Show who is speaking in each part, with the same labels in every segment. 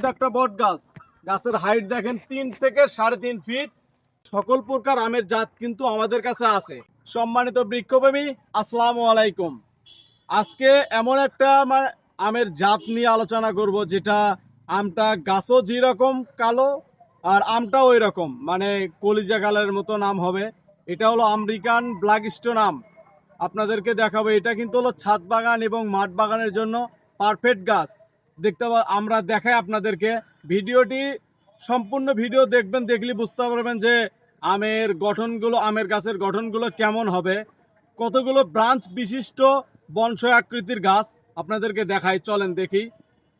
Speaker 1: কিন্তু একটা বট গাছ। গাছের হাইট দেখেন তিন থেকে সাড়ে তিন ফিট সকল প্রকার আমের জাত কিন্তু আমাদের কাছে আছে। সম্মানিত বৃক্ষপ্রেমী, আসসালামু আলাইকুম। আজকে এমন একটা আমার আমের জাত নিয়ে আলোচনা করব যেটা আমটা গাছও যেরকম কালো আর আমটাও ওই রকম মানে কলিজা কালারের মতো নাম হবে। এটা হলো আমেরিকান ব্ল্যাক স্টোন আম। আপনাদেরকে দেখাবো, এটা কিন্তু হলো ছাদ বাগান এবং মাঠ বাগানের জন্য পারফেক্ট গাছ। দেখতে আমরা দেখাই আপনাদেরকে। ভিডিওটি, সম্পূর্ণ ভিডিও দেখবেন, দেখলে বুঝতে পারবেন যে আমের গঠনগুলো, আমের গাছের গঠনগুলো কেমন হবে। কতগুলো ব্রাঞ্চ বিশিষ্ট বনসই আকৃতির গাছ আপনাদেরকে দেখাই, চলেন দেখি।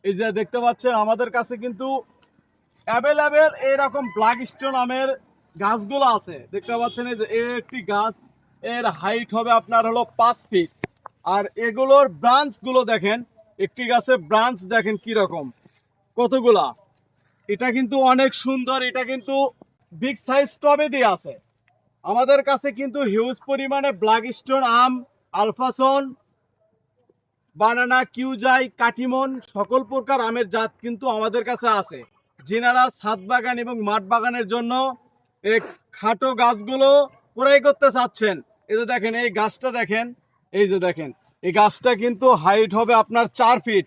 Speaker 1: এই যে দেখতে পাচ্ছেন, আমাদের কাছে কিন্তু অ্যাভেলেবেল এরকম ব্ল্যাক স্টোন আমের গাছগুলো আছে। দেখতে পাচ্ছেন, এই যে এর একটি গাছ, এর হাইট হবে আপনার হলো পাঁচ ফিট আর এগুলোর ব্রাঞ্চগুলো দেখেন একটি গাছের ব্রাঞ্চ দেখেন কি রকম। কতগুলা? এটা কিন্তু অনেক সুন্দর, এটা কিন্তু বিগ সাইজ টবে দিয়ে আছে। আমাদের কাছে কিন্তু হিউজ পরিমাণে ব্ল্যাক স্টোন আম আলফাসন বানানা কিউজাই কাটিমন সকল প্রকার আমের জাত কিন্তু আমাদের কাছে আছে। যিনারা ছাদ বাগান এবং মাঠ বাগানের জন্য এই খাটো গাছগুলো ক্রয় করতে চাচ্ছেন। এই যে দেখেন, এই গাছটা দেখেন, এই যে দেখেন। এই গাছটা কিন্তু হাইট হবে আপনার চার ফিট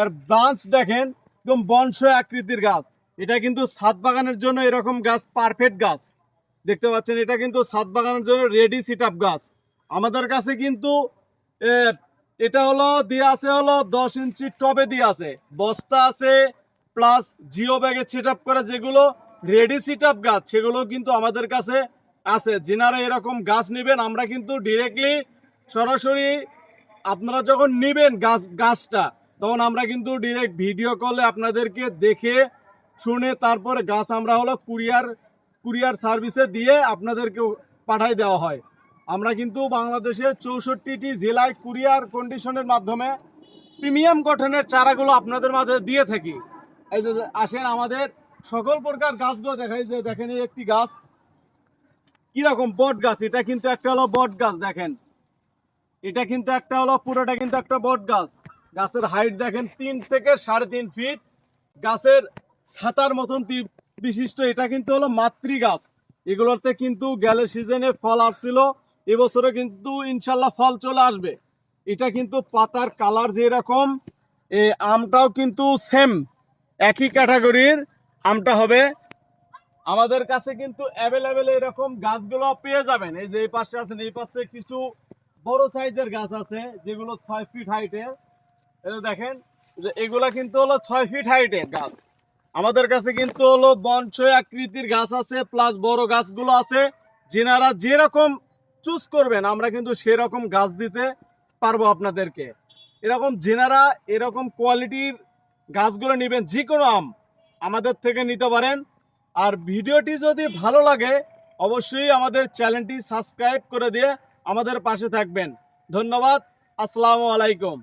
Speaker 1: এর ব্রাঞ্চ দেখেন, একদম বংশ আকৃতির গাছ। এটা কিন্তু ছাদ বাগানের জন্য এরকম গাছ পারফেক্ট গাছ। দেখতে পাচ্ছেন, এটা কিন্তু ছাদ বাগানের জন্য রেডি সিট আপ গাছ। আমাদের কাছে কিন্তু এটা হলো, দিয়ে আছে হলো দশ ইঞ্চি টবে দিয়ে আছে। বস্তা আছে প্লাস জিও ব্যাগে সেট আপ করা যেগুলো রেডি সিট আপ গাছ সেগুলো কিন্তু আমাদের কাছে আছে। যেনারা এরকম গাছ নেবেন, আমরা কিন্তু ডিরেক্টলি সরাসরি আপনারা যখন নেবেন গাছ গাছটা, তখন আমরা কিন্তু ডিরেক্ট ভিডিও কলে আপনাদেরকে দেখে শুনে তারপরে গাছ আমরা হলো কুরিয়ার কুরিয়ার সার্ভিসে দিয়ে আপনাদেরকে পাঠাই দেওয়া হয়। আমরা কিন্তু বাংলাদেশের চৌষট্টিটি জেলায় কুরিয়ার কন্ডিশনের মাধ্যমে প্রিমিয়াম গঠনের চারাগুলো আপনাদের মাঝে দিয়ে থাকি। এই যে আসেন আমাদের সকল প্রকার গাছগুলো দেখাই, যে দেখেন এই একটি গাছ। কীরকম বট গাছ, এটা কিন্তু একটা হলো বট গাছ, দেখেন। এটা কিন্তু একটা হলো, পুরোটা কিন্তু একটা বট গাছ। গাছের হাইট দেখেন, তিন থেকে সাড়ে তিন ফিট গাছের ছাতার মতন বিশিষ্ট। এটা কিন্তু হলো মাতৃ গাছ এগুলোতে কিন্তু গেলে সিজনে ফল আসছিল। এবছরে কিন্তু ইনশাল্লাহ ফল চলে আসবে। এটা কিন্তু পাতার কালার যেরকম, এ আমটাও কিন্তু সেম একই ক্যাটাগরির আমটা হবে, আমাদের কাছে কিন্তু অ্যাভেলেবেল এরকম গাছগুলো পেয়ে যাবেন। এই যে এই পাশে আছেন, এই পাশে কিছু বড় সাইজের গাছ আছে, যেগুলো ছয় ফিট হাইটের যে দেখেন, যে এগুলা কিন্তু হলো ছয় ফিট হাইটের গাছ। আমাদের কাছে কিন্তু হলো বনসই আকৃতির গাছ আছে প্লাস বড় গাছগুলো আছে। যেনারা যেরকম চুজ করবেন, আমরা কিন্তু সেরকম গাছ দিতে পারব আপনাদেরকে। এরকম যেনারা এরকম কোয়ালিটির গাছগুলো নেবেন, যে কোনো আম আমাদের থেকে নিতে পারেন। আর ভিডিওটি যদি ভালো লাগে, অবশ্যই আমাদের চ্যানেলটি সাবস্ক্রাইব করে দিয়ে আমাদের পাশে থাকবেন। ধন্যবাদ। আসসালামু আলাইকুম।